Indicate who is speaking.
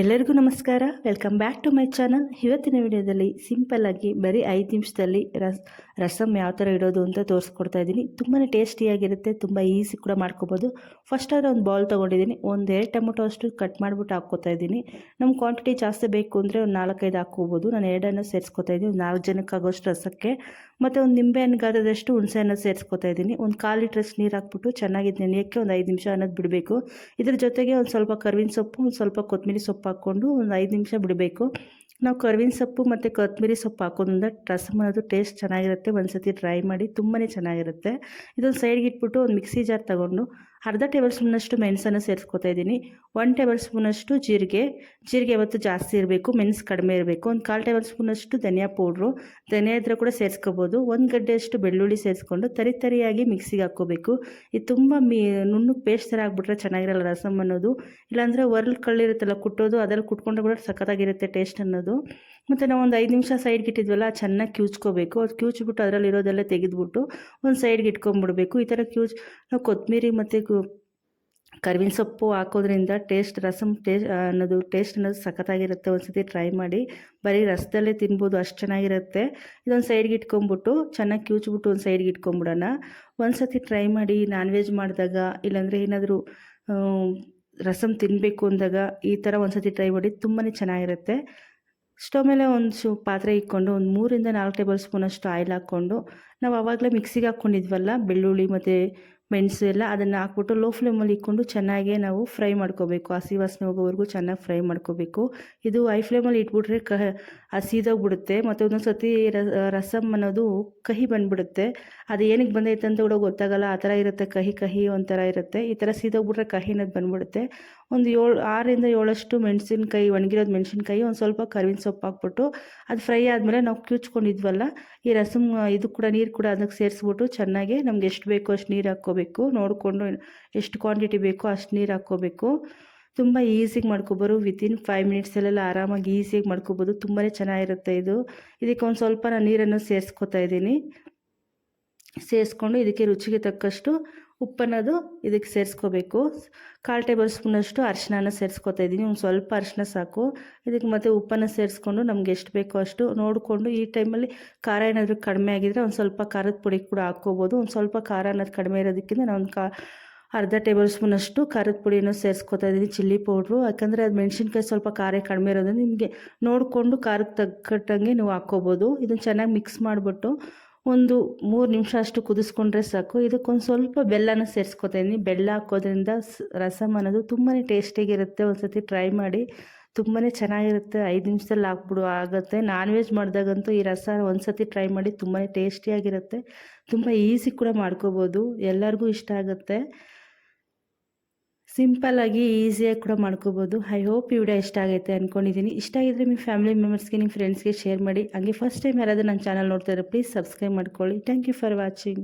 Speaker 1: ಎಲ್ಲರಿಗೂ ನಮಸ್ಕಾರ. Welcome back to my channel ಇವತ್ತಿನ ವಿಡಿಯೋದಲ್ಲಿ ಸಿಂಪಲ್ಲಾಗಿ ಬರೀ ಐದು ನಿಮಿಷದಲ್ಲಿ ರಸ್ ರಸಮ್ ಯಾವ ಥರ ಇಡೋದು ಅಂತ ತೋರಿಸ್ಕೊಡ್ತಾ ಇದ್ದೀನಿ. ತುಂಬಾ ಟೇಸ್ಟಿಯಾಗಿರುತ್ತೆ ತುಂಬ ಈಸಿ ಕೂಡ ಮಾಡ್ಕೋಬೋದು. ಫಸ್ಟ್ ಆದರೆ ಒಂದು ಬೌಲ್ ತೊಗೊಂಡಿದ್ದೀನಿ. ಒಂದು ಎರಡು ಟೊಮೊಟೊ ಅಷ್ಟು ಕಟ್ ಮಾಡಿಬಿಟ್ಟು ಹಾಕ್ಕೋತಾ ಇದ್ದೀನಿ. ನಮ್ಮ ಕ್ವಾಂಟಿಟಿ ಜಾಸ್ತಿ ಬೇಕು ಅಂದರೆ ಒಂದು ನಾಲ್ಕೈದು ಹಾಕ್ಕೋಬೋದು. ನಾನು ಎರಡನ್ನು ಸೇರಿಸ್ಕೊತಾ ಇದ್ದೀನಿ. ಒಂದು ನಾಲ್ಕು ಜನಕ್ಕೆ ಆಗೋಷ್ಟು ರಸಕ್ಕೆ. ಮತ್ತು ಒಂದು ನಿಂಬೆ ಹಣ್ಣು ಗಾತ್ರದಷ್ಟು ಹುಣಸೆಹಣ್ಣು ಸೇರಿಸ್ಕೊತಾ ಇದ್ದೀನಿ. ಒಂದು ಕಾಲು ಲೀಟ್ರಷ್ಟು ನೀರು ಹಾಕ್ಬಿಟ್ಟು ಚೆನ್ನಾಗಿ ನೆನೆಯೋಕ್ಕೆ ಒಂದು ಐದು ನಿಮಿಷ ಅನ್ನೋದು ಬಿಡಬೇಕು. ಇದ್ರ ಜೊತೆಗೆ ಒಂದು ಸ್ವಲ್ಪ ಕರ್ವಿನ ಸೊಪ್ಪು, ಒಂದು ಸ್ವಲ್ಪ ಕೊತ್ತಂಬರಿ ಸೊಪ್ಪು ಹಾಕ್ಕೊಂಡು ಒಂದು ಐದು ನಿಮಿಷ ಬಿಡಬೇಕು. ನಾವು ಕರ್ವಿನ ಸೊಪ್ಪು ಮತ್ತು ಕೊತ್ತಂಬರಿ ಸೊಪ್ಪು ಹಾಕೋದ್ರಿಂದ ರಸಮ್ ಅನ್ನೋದು ಟೇಸ್ಟ್ ಚೆನ್ನಾಗಿರುತ್ತೆ. ಒಂದು ಸತಿ ಟ್ರೈ ಮಾಡಿ ತುಂಬಾ ಚೆನ್ನಾಗಿರುತ್ತೆ. ಇದೊಂದು ಸೈಡ್ಗೆ ಇಟ್ಬಿಟ್ಟು ಒಂದು ಮಿಕ್ಸಿ ಜಾರ್ ತೊಗೊಂಡು ಅರ್ಧ ಟೇಬಲ್ ಸ್ಪೂನಷ್ಟು ಮೆಣಸನ್ನು ಸೇರಿಸ್ಕೊತಾ ಇದ್ದೀನಿ. ಒನ್ ಟೇಬಲ್ ಸ್ಪೂನಷ್ಟು ಜೀರಿಗೆ ಜೀರಿಗೆ ಇವತ್ತು ಜಾಸ್ತಿ ಇರಬೇಕು, ಮೆಣಸು ಕಡಿಮೆ ಇರಬೇಕು. ಒಂದು ಕಾಲು ಟೇಬಲ್ ಸ್ಪೂನಷ್ಟು ಧನಿಯಾ ಪೌಡ್ರು. ಧನಿಯಾ ಇದ್ರೆ ಕೂಡ ಸೇರಿಸ್ಕೋಬೋದು. ಒಂದು ಗಡ್ಡೆಯಷ್ಟು ಬೆಳ್ಳುಳ್ಳಿ ಸೇರಿಸ್ಕೊಂಡು ತರಿ ತರಿಯಾಗಿ ಮಿಕ್ಸಿಗೆ ಹಾಕ್ಕೋಬೇಕು. ಇದು ತುಂಬ ಮೀ, ನುಣ್ಣು ಪೇಸ್ಟ್ ಥರ ಆಗಿಬಿಟ್ರೆ ಚೆನ್ನಾಗಿರಲ್ಲ ರಸಮ್ ಅನ್ನೋದು. ಇಲ್ಲಾಂದರೆ ಒರ್ಲ್ ಕಳ್ಳಿರುತ್ತಲ್ಲ, ಕುಟ್ಟೋದು, ಅದರಲ್ಲಿ ಕುಟ್ಕೊಂಡ್ರೆ ಕೂಡ ಸಖತ್ತಾಗಿರುತ್ತೆ ಟೇಸ್ಟ್ ಅನ್ನೋದು. ಮತ್ತು ನಾವು ಒಂದು ಐದು ನಿಮಿಷ ಸೈಡ್ಗೆ ಇಟ್ಟಿದ್ವಲ್ಲ ಚೆನ್ನಾಗಿ ಕ್ಯೂಚ್ಕೋಬೇಕು. ಅದು ಕ್ಯೂಚ್ಬಿಟ್ಟು ಅದರಲ್ಲಿರೋದೆಲ್ಲ ತೆಗೆದುಬಿಟ್ಟು ಒಂದು ಸೈಡ್ಗೆ ಇಟ್ಕೊಂಡ್ಬಿಡ್ಬೇಕು ಈ ಥರ ಕ್ಯೂಚ್, ನಾವು ಕೊತ್ತಂಬರಿ ಮತ್ತು ಕರ್ವಿನ ಸೊಪ್ಪು ಹಾಕೋದ್ರಿಂದ ಟೇಸ್ಟ್ ರಸಮ್ ಟೇಸ್ಟ್ ಅನ್ನೋದು ಟೇಸ್ಟ್ ಅನ್ನೋದು ಸಖತ್ತಾಗಿರುತ್ತೆ. ಒಂದು ಸತಿ ಟ್ರೈ ಮಾಡಿ, ಬರೀ ರಸದಲ್ಲೇ ತಿನ್ಬೋದು, ಅಷ್ಟು ಚೆನ್ನಾಗಿರುತ್ತೆ. ಇದೊಂದು ಸೈಡ್ಗೆ ಇಟ್ಕೊಂಬಿಟ್ಟು ಚೆನ್ನಾಗಿ ಕ್ಯೂಚ್ಬಿಟ್ಟು ಒಂದು ಸೈಡ್ಗೆ ಇಟ್ಕೊಂಬಿಡೋಣ ಒಂದು ಸತಿ ಟ್ರೈ ಮಾಡಿ ನಾನ್ ವೆಜ್ ಮಾಡಿದಾಗ, ಇಲ್ಲಾಂದರೆ ಏನಾದರೂ ರಸಮ್ ತಿನ್ನಬೇಕು ಅಂದಾಗ, ಈ ಥರ ಒಂದು ಸತಿ ಟ್ರೈ ಮಾಡಿ ತುಂಬಾ ಚೆನ್ನಾಗಿರುತ್ತೆ. ಸ್ಟವ್ ಮೇಲೆ ಒಂದು ಪಾತ್ರೆ ಇಟ್ಕೊಂಡು, ಒಂದು ಮೂರಿಂದ ನಾಲ್ಕು ಟೇಬಲ್ ಸ್ಪೂನಷ್ಟು ಆಯಿಲ್ ಹಾಕ್ಕೊಂಡು, ನಾವು ಆವಾಗಲೇ ಮಿಕ್ಸಿಗೆ ಹಾಕ್ಕೊಂಡಿದ್ವಲ್ಲ ಬೆಳ್ಳುಳ್ಳಿ ಮತ್ತು ಮೆಣಸು ಎಲ್ಲ ಅದನ್ನು ಹಾಕ್ಬಿಟ್ಟು ಲೋ ಫ್ಲೇಮಲ್ಲಿ ಇಟ್ಕೊಂಡು ಚೆನ್ನಾಗಿ ನಾವು ಫ್ರೈ ಮಾಡ್ಕೋಬೇಕು. ಹಸಿ ವಾಸನೆ ಹೋಗೋವರೆಗೂ ಚೆನ್ನಾಗಿ ಫ್ರೈ ಮಾಡ್ಕೋಬೇಕು. ಇದು ಹೈ ಫ್ಲೇಮಲ್ಲಿ ಇಟ್ಬಿಟ್ರೆ ಕ, ಹಸಿದೋಗ್ಬಿಡುತ್ತೆ. ಮತ್ತು ಒಂದೊಂದು ಸತಿ ರಸಮ್ ಅನ್ನೋದು ಕಹಿ ಬಂದುಬಿಡುತ್ತೆ. ಅದು ಏನಕ್ಕೆ ಬಂದೈತೆ ಅಂತ ಕೂಡ ಗೊತ್ತಾಗಲ್ಲ. ಆ ಥರ ಇರುತ್ತೆ. ಕಹಿ ಕಹಿ ಒಂಥರ ಇರುತ್ತೆ. ಈ ಥರ ಸೀದೋಗ್ಬಿಟ್ರೆ ಕಹಿ ಅನ್ನೋದು ಬಂದ್ಬಿಡುತ್ತೆ. ಒಂದು ಏಳು ಆರರಿಂದ ಏಳಷ್ಟು ಮೆಣಸಿನ್ಕಾಯಿ, ಒಣಗಿರೋದು ಮೆಣಸಿನ್ಕಾಯಿ ಒಂದು ಸ್ವಲ್ಪ ಕರಿವಿನ ಸೊಪ್ಪು ಹಾಕ್ಬಿಟ್ಟು ಅದು ಫ್ರೈ ಆದಮೇಲೆ ನಾವು ಕ್ಯೂಚ್ಕೊಂಡಿದ್ವಲ್ಲ, ಈ ರಸಮ್ ಇದು ಕೂಡ ನೀರು ಕೂಡ ಅದಕ್ಕೆ ಸೇರಿಸ್ಬಿಟ್ಟು ಚೆನ್ನಾಗಿ ನಮ್ಗೆ ಎಷ್ಟು ಬೇಕೋ ಅಷ್ಟು ನೀರು ಹಾಕ್ಕೋಬೇಕು. ನೋಡಿಕೊಂಡು ಎಷ್ಟು ಕ್ವಾಂಟಿಟಿ ಬೇಕೋ ಅಷ್ಟು ನೀರು ಹಾಕ್ಕೋಬೇಕು. ತುಂಬ ಈಸಿಗೆ ಮಾಡ್ಕೊಬೋದು. ವಿತಿನ್ ಫೈವ್ ಮಿನಿಟ್ಸಲ್ಲೆಲ್ಲ ಆರಾಮಾಗಿ ಈಸಿಯಾಗಿ ಮಾಡ್ಕೊಬೋದು. ತುಂಬಾ ಚೆನ್ನಾಗಿರುತ್ತೆ ಇದು. ಇದಕ್ಕೆ ಒಂದು ಸ್ವಲ್ಪ ನಾನು ನೀರನ್ನು ಸೇರಿಸ್ಕೊತಾ ಇದ್ದೀನಿ. ಸೇರಿಸ್ಕೊಂಡು ಇದಕ್ಕೆ ರುಚಿಗೆ ತಕ್ಕಷ್ಟು ಉಪ್ಪನ್ನೋದು ಇದಕ್ಕೆ ಸೇರಿಸ್ಕೋಬೇಕು. ಕಾಲು ಟೇಬಲ್ ಸ್ಪೂನಷ್ಟು ಅರಿಶಿನ ಸೇರಿಸ್ಕೊತಾ ಇದ್ದೀನಿ. ಒಂದು ಸ್ವಲ್ಪ ಅರಿಶಿನ ಸಾಕು. ಇದಕ್ಕೆ ಮತ್ತು ಉಪ್ಪನ್ನು ಸೇರಿಸ್ಕೊಂಡು ನಮ್ಗೆ ಎಷ್ಟು ಬೇಕೋ ಅಷ್ಟು ನೋಡಿಕೊಂಡು ಈ ಟೈಮಲ್ಲಿ ಖಾರ ಏನಾದರೂ ಕಡಿಮೆ ಆಗಿದ್ರೆ ಒಂದು ಸ್ವಲ್ಪ ಖಾರದ ಪುಡಿ ಕೂಡ ಹಾಕ್ಕೋಬೋದು. ಒಂದು ಸ್ವಲ್ಪ ಖಾರ ಅನ್ನೋದು ಕಡಿಮೆ ಇರೋದಕ್ಕಿಂತ ನಾನು ಕಾ ಅರ್ಧ ಟೇಬಲ್ ಸ್ಪೂನಷ್ಟು ಖಾರದ ಪುಡಿಯನ್ನು ಸೇರಿಸ್ಕೊತಾ ಇದ್ದೀನಿ ಚಿಲ್ಲಿ ಪೌಡ್ರು. ಯಾಕಂದರೆ ಅದು ಮೆಣಸಿನ್ಕಾಯಿ ಸ್ವಲ್ಪ ಖಾರ ಕಡಿಮೆ ಇರೋದ್ರಿಂದ ನಿಮಗೆ ನೋಡಿಕೊಂಡು ಖಾರಕ್ಕೆ ತಕ್ಕಟ್ಟಂಗೆ ನೀವು ಹಾಕ್ಕೋಬೋದು. ಇದನ್ನು ಚೆನ್ನಾಗಿ ಮಿಕ್ಸ್ ಮಾಡಿಬಿಟ್ಟು ಒಂದು ಮೂರು ನಿಮಿಷ ಅಷ್ಟು ಕುದಿಸ್ಕೊಂಡ್ರೆ ಸಾಕು. ಇದಕ್ಕೊಂದು ಸ್ವಲ್ಪ ಬೆಲ್ಲನ ಸೇರಿಸ್ಕೊತಾ ಬೆಲ್ಲ ಹಾಕೋದ್ರಿಂದ ರಸಮ್ ಅನ್ನೋದು ತುಂಬಾ ಟೇಸ್ಟಿಯಾಗಿರುತ್ತೆ ಒಂದು ಸತಿ ಟ್ರೈ ಮಾಡಿ ತುಂಬಾ ಚೆನ್ನಾಗಿರುತ್ತೆ. ಐದು ನಿಮಿಷದಲ್ಲಿ ಹಾಕ್ಬಿಡು, ಆಗುತ್ತೆ. ನಾನ್ ವೆಜ್ ಮಾಡಿದಾಗಂತೂ ಈ ರಸ ಒಂದು ಸತಿ ಟ್ರೈ ಮಾಡಿ ತುಂಬಾ ಟೇಸ್ಟಿಯಾಗಿರುತ್ತೆ. ತುಂಬ ಈಸಿ ಕೂಡ ಮಾಡ್ಕೋಬೋದು. ಎಲ್ಲರಿಗೂ ಇಷ್ಟ ಆಗುತ್ತೆ. ಸಿಂಪಲ್ಲಾಗಿ ಈಸಿಯಾಗಿ ಕೂಡ ಮಾಡ್ಕೋಬೋದು. ಐ ಹೋಪ್ ಈ ವಿಡಿಯೋ ಇಷ್ಟ ಆಗೈತೆ ಅಂದ್ಕೊಂಡಿದ್ದೀನಿ ಇಷ್ಟ ಆಗಿದ್ರೆ ನಿಮ್ಮ ಫ್ಯಾಮಿಲಿ ಮೆಂಬರ್ಸ್ಗೆ ನಿಮ್ಮ ಫ್ರೆಂಡ್ಸ್ಗೆ ಶೇರ್ ಮಾಡಿ. ಹಂಗೆ ಫಸ್ಟ್ ಟೈಮ್ ಯಾರಾದರೂ ನನ್ನ ಚಾನಲ್ ನೋಡ್ತಾರೆ ಪ್ಲೀಸ್ ಸಬ್ಸ್ಕ್ರೈಬ್ ಮಾಡ್ಕೊಳ್ಳಿ. Thank you for watching